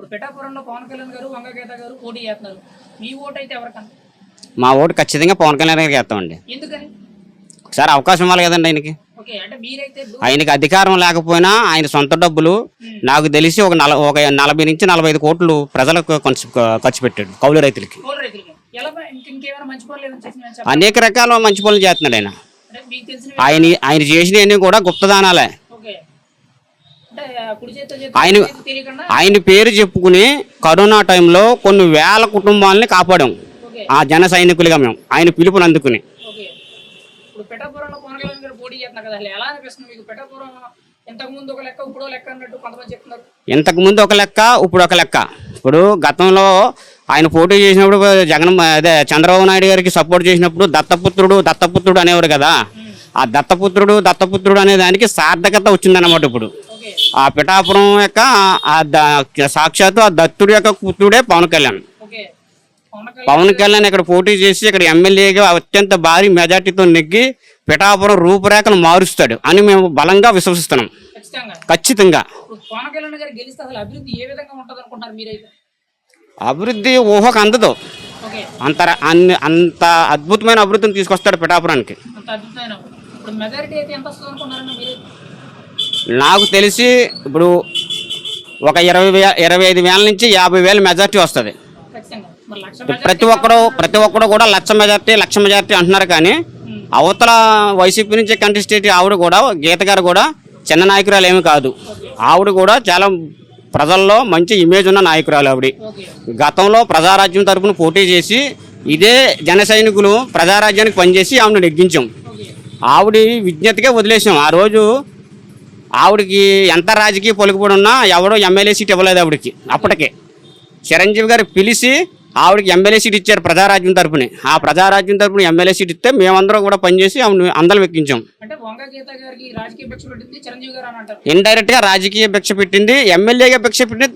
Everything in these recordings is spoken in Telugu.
ఇప్పుడు పిఠాపురంలో పవన్ కళ్యాణ్ గారు వంగగీత గారు పోటీ చేస్తున్నారు. మీ ఓటు అయితే ఎవరికన్నా? మా ఓటు ఖచ్చితంగా పవన్ కళ్యాణ్ గారికి వేస్తామండి. ఎందుకని? ఒకసారి అవకాశం ఇవ్వాలి కదండి ఆయనకి. ఓకే అంటే మీరైతే ఇప్పుడు ఆయనకి అధికారం లేకపోయినా ఆయన సొంత డబ్బులు నాకు తెలిసి ఒక నల ఒక నలభై నుంచి నలభై ఐదు కోట్లు ప్రజలకు ఖర్చు ఖర్చు పెట్టాడు కౌలు రైతులకి. కోల్ రైతులకి. ఎలా ఇంక ఇంకేమైనా మంచి పనులు ఏమైనా చేసిన చెప్పండి. అనేక రకాల మంచి పనులు చేస్తున్నాడు ఆయన. అంటే మీకు తెలిసిన ఆయన ఆయన చేసినవన్నీ కూడా గుప్తదానాలే ఓకే అంటే కుడి చేతితో ఆయన ఆయన పేరు చెప్పుకుని కరోనా టైంలో కొన్ని వేల కుటుంబాలని కాపాడాం. ఆ జన సైనికులుగా మేము. ఆయన పిలుపుని అందుకుని. ఇంతకు ముందు ఒక లెక్క ఇప్పుడు ఒక లెక్క ఇప్పుడు గతంలో ఆయన పోటీ చేసినప్పుడు జగన్ అదే చంద్రబాబు నాయుడు గారికి సపోర్ట్ చేసినప్పుడు దత్తపుత్రుడు దత్తపుత్రుడు అనేవారు కదా. ఆ దత్తపుత్రుడు దత్తపుత్రుడు అనే దానికి సార్థకత వచ్చిందన్నమాట ఇప్పుడు. ఆ పిఠాపురం యొక్క సాక్షాత్తు ఆ దత్తుడి యొక్క పుత్రుడే పవన్ కళ్యాణ్. పవన్ కళ్యాణ్ ఇక్కడ పోటీ చేసి ఇక్కడ ఎమ్మెల్యేగా అత్యంత భారీ మెజార్టీతో నెగ్గి పిఠాపురం రూపురేఖలు మారుస్తాడు అని మేము బలంగా విశ్వసిస్తున్నాం. ఖచ్చితంగా. అభివృద్ధి ఊహకు అందదు. అంత అన్ని అంత అద్భుతమైన అభివృద్ధిని తీసుకొస్తాడు పిఠాపురానికి. నాకు తెలిసి ఇప్పుడు ఒక ఇరవై వే ఇరవై ఐదు వేల నుంచి యాభై వేల మెజార్టీ వస్తుంది. ప్రతి ఒక్కడు ప్రతి ఒక్కడు కూడా లక్ష మెజార్టీ లక్ష మెజార్టీ అంటున్నారు కానీ అవతల వైసీపీ నుంచి కంటెస్టేట్ ఆవిడ కూడా గీత గారు కూడా చిన్న నాయకురాలు ఏమి కాదు. ఆవిడ కూడా చాలా ప్రజల్లో మంచి ఇమేజ్ ఉన్న నాయకురాలు ఆవిడ. గతంలో ప్రజారాజ్యం తరపున పోటీ చేసి ఇదే జన సైనికులు ప్రజారాజ్యానికి పనిచేసి ఆవిడ నెగ్గించాం. ఆవిడ విజ్ఞతగా వదిలేసాం. ఆ రోజు ఆవిడకి ఎంత రాజకీయ పలుకుబడి ఉన్నా ఎవడో ఎమ్మెల్యే సీట్ ఇవ్వలేదు ఆవిడకి. అప్పటికే. చిరంజీవి గారు పిలిచి ఆవిడకి ఎమ్మెల్యే సీట్ ఇచ్చారు ప్రజారాజ్యం తరపుని. ఆ ప్రజారాజ్యం తరపున ఎమ్మెల్యే సీట్ ఇస్తే మేమందరం కూడా పనిచేసి ఆవిడ అందరం ఎక్కించాం. ఇండైరెక్ట్గా రాజకీయ భిక్ష పెట్టింది ఎమ్మెల్యేగా భిక్ష పెట్టింది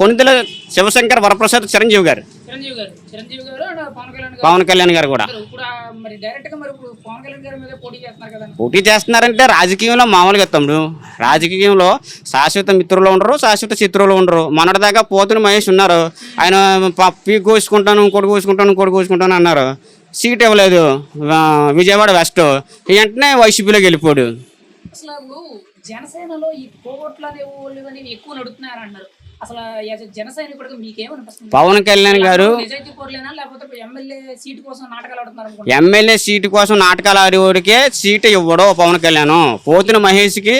కొనిదెల శివశంకర్ వరప్రసాద్ చిరంజీవి గారు. చిరంజీవి గారు. చిరంజీవి గారు అండ్ పవన్ కళ్యాణ్ గారు. పవన్ కళ్యాణ్ గారు కూడా. ఇద్దరు. ఇప్పుడు ఆ మరి డైరెక్ట్గా మరి ఇప్పుడు పవన్ కళ్యాణ్ గారి మీద పోటీ చేస్తున్నారు కదా. పోటీ చేస్తున్నారంటే రాజకీయంలో మామూలుగా తమ్ముడు రాజకీయంలో శాశ్వత మిత్రులు ఉండరు శాశ్వత శత్రువులు ఉండరు. మొన్నటిదాకా పోతుని మహేష్ ఉన్నారు. ఆయన ప- పీక్ కోసుకుంటాను ఇంకోటి కోసుకుంటాను ఇంకోటి కోసుకుంటాను అన్నారు. సీట్ ఇవ్వలేదు. ఆ, విజయవాడ వెస్ట్ వెంటనే వైసీపీలోకి అసలు ఇప్పుడు జనసేనలో ఈ వాళ్ళు అనేవి ఎక్కువ నడుస్తున్నారు అన్నారు అసలు జన మీకేమనిపిస్తుంది? పవన్ కళ్యాణ్ గారు నిజాయితీ కోరలేనా? లేకపోతే ఇప్పుడు ఎమ్మెల్యే సీట్ కోసం నాటకాలు ఆడుతున్నారు ఎమ్మెల్యే సీటు కోసం నాటకాలు ఆడేవాడికే సీటు ఇవ్వడు పవన్ కళ్యాణ్. పోతున్న మహేష్కి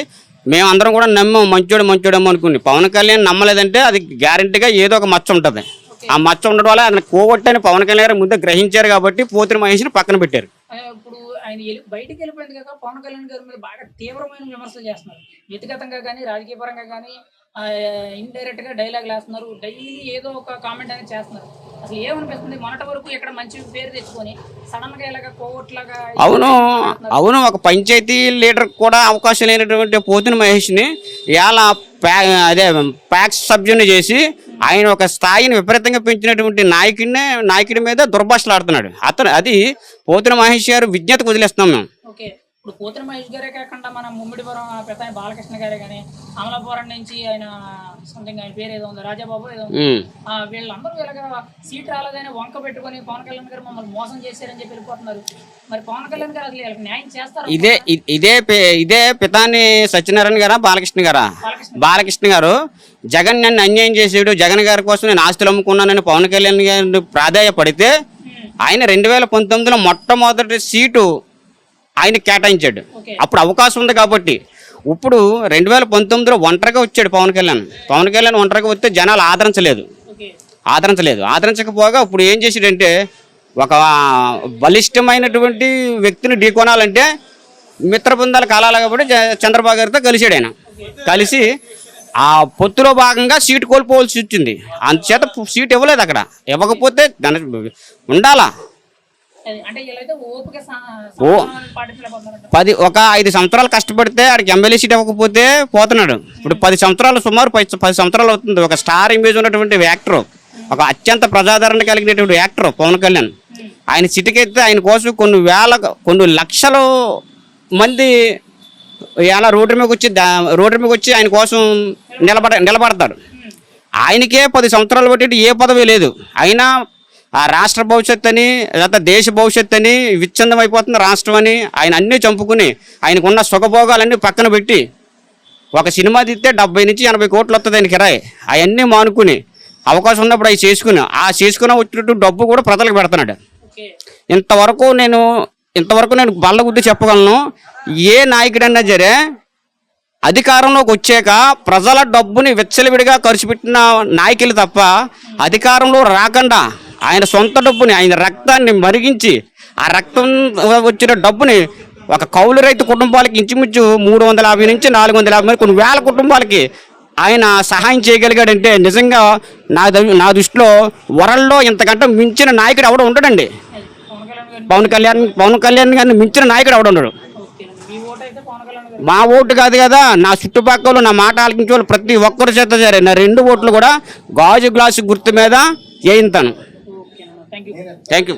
మేమందరం కూడా నమ్మాం మంచోడు మంచోడేమో అనుకుని. పవన్ కళ్యాణ్ నమ్మలేదంటే అది గ్యారంటీగా ఏదో ఒక మచ్చ ఉంటుంది. ఆ మచ్చ ఉండడం వల్ల ఆయన కోవట్టని పవన్ కళ్యాణ్ గారు ముందే గ్రహించారు కాబట్టి పోతున్న మహేష్ని పక్కన పెట్టారు. ఇప్పుడు ఆయన వెళ్ళి- బయటికి వెళ్ళిపోయింది కదా పవన్ కళ్యాణ్ గారి మీద బాగా తీవ్రమైన విమర్శలు చేస్తున్నారు. వ్యక్తిగతంగా కానీ రాజకీయ పరంగా కానీ ఇండైరెక్ట్గా డైలాగ్ వేస్తున్నారు డైలీ ఏదో ఒక కామెంట్ అనేది చేస్తున్నారు. అసలు ఏమనిపిస్తుంది? మొన్నటి వరకు ఇక్కడ మంచి పేరు తెచ్చుకొని సడన్గా ఇలాగ కోవట్లాగా అవును అవును. ఒక పంచాయతీ లీడర్ కూడా అవకాశం లేనటువంటి పోతున్న మహేష్ని ఇలా అదే ప్యాక్స్ సభ్యుని చేసి ఆయన ఒక స్థాయిని విపరీతంగా పెంచినటువంటి నాయకుడినే నాయకుడి మీద దుర్భాషలు ఆడుతున్నాడు అతను అది పోతున్న మహేష్ గారు విజ్ఞతకు వదిలేస్తున్నాం మేము. ఇప్పుడు పోతున్న మహేష్ గారే కాకుండా మన ముమ్మిడిపురం ఆ పెద్ద ఆయన బాలకృష్ణ గారే కానీ అమలాపురం నుంచి ఆయన సంథింగ్ ఆయన పేరు ఏదో ఉంది రాజాబాబు ఏదో వీళ్ళందరూ ఇలాగా సీట్ రాలేదని వంక పెట్టుకొని పవన్ కళ్యాణ్ గారు మమ్మల్ని మోసం చేశారని చెప్పి వెళ్ళిపోతున్నారు. మరి పవన్ కళ్యాణ్ గారు అసలు వీళ్ళకి న్యాయం చేస్తారు? ఇదే ఇదే ఇదే పితాని సత్యనారాయణ గారా బాలకృష్ణ గారా? బాలకృష్ణ. గారు జగన్ నన్ను అన్యాయం చేసాడు జగన్ గారి కోసం నేను ఆస్తులు అమ్ముకున్నానని పవన్ కళ్యాణ్ గారిని ప్రాధాయపడితే ఆయన రెండు వేల పంతొమ్మిదిలో మొట్టమొదటి సీటు ఆయన కేటాయించాడు. అప్పుడు అవకాశం ఉంది కాబట్టి. ఇప్పుడు రెండు వేల పంతొమ్మిదిలో ఒంటరిగా వచ్చాడు పవన్ కళ్యాణ్. పవన్ కళ్యాణ్ ఒంటరిగా వస్తే జనాలు ఆదరించలేదు. ఆదరించలేదు. ఆదరించకపోగా ఇప్పుడు ఏం చేసాడంటే ఒక బలిష్టమైనటువంటి వ్యక్తిని ఢీకొనాలంటే మిత్ర బృందాలు కాలాలి కాబట్టి చంద్రబాబు గారితో కలిసాడు ఆయన. కలిసి ఆ పొత్తులో భాగంగా సీటు కోల్పోవాల్సి వచ్చింది. అందుచేత సీట్ ఇవ్వలేదు అక్కడ. ఇవ్వకపోతే ఉండాలా? ఓ. పది ఒక ఐదు సంవత్సరాలు కష్టపడితే ఆడికి ఎమ్మెల్యే సీట్ ఇవ్వకపోతే పోతున్నాడు. ఇప్పుడు పది సంవత్సరాలు సుమారు పది పది సంవత్సరాలు అవుతుంది. ఒక స్టార్ ఇమేజ్ ఉన్నటువంటి యాక్టర్ ఒక అత్యంత ప్రజాదరణ కలిగినటువంటి యాక్టర్ పవన్ కళ్యాణ్. ఆయన సిటీకెత్తే ఆయన కోసం కొన్ని వేల కొన్ని లక్షలు మంది ఇలా రోడ్డు మీద వచ్చి రోడ్డు మీద వచ్చి ఆయన కోసం నిలబడ నిలబడతారు. ఆయనకే పది సంవత్సరాలు బట్టి ఏ పదవి లేదు. అయినా ఆ రాష్ట్ర భవిష్యత్తు అని లేదా దేశ భవిష్యత్తు అని విచ్ఛిన్నం అయిపోతుంది రాష్ట్రం అని ఆయన అన్నీ చంపుకుని ఆయనకున్న సుఖభోగాలన్నీ పక్కన పెట్టి ఒక సినిమా తీస్తే డెబ్బై నుంచి ఎనభై కోట్లు వస్తుంది ఆయన కిరాయి. అవన్నీ మానుకుని అవకాశం ఉన్నప్పుడు అవి చేసుకుని ఆ చేసుకున్న వచ్చినట్టు డబ్బు కూడా ప్రజలకు పెడుతున్నాడు. ఇంతవరకు నేను ఇంతవరకు నేను బల్ల గుద్ది చెప్పగలను ఏ నాయకుడన్నా సరే అధికారంలోకి వచ్చాక ప్రజల డబ్బుని విచ్చలవిడిగా ఖర్చు పెట్టిన నాయకులు తప్ప అధికారంలో రాకుండా ఆయన సొంత డబ్బుని ఆయన రక్తాన్ని మరిగించి ఆ రక్తం వచ్చిన డబ్బుని ఒక కౌలు రైతు కుటుంబాలకి ఇంచుమించు మూడు వందల యాభై నుంచి నాలుగు వందల యాభై కొన్ని వేల కుటుంబాలకి ఆయన సహాయం చేయగలిగాడంటే నిజంగా నా ద- నా దృష్టిలో వరల్డ్లో ఇంతకంటే మించిన నాయకుడు ఎవడో ఉండడండి. పవన్ కళ్యాణ్ పవన్ కళ్యాణ్ గారిని మించిన నాయకుడు ఎవడ ఉండడు. మా ఓటు కాదు కదా నా చుట్టుపక్కల నా మాట ఆలకించే వాళ్ళు ప్రతి ఒక్కరు చేత సరే నా రెండు ఓట్లు కూడా గాజు గ్లాసు గుర్తు మీద వేయింతాను. Thank you thank you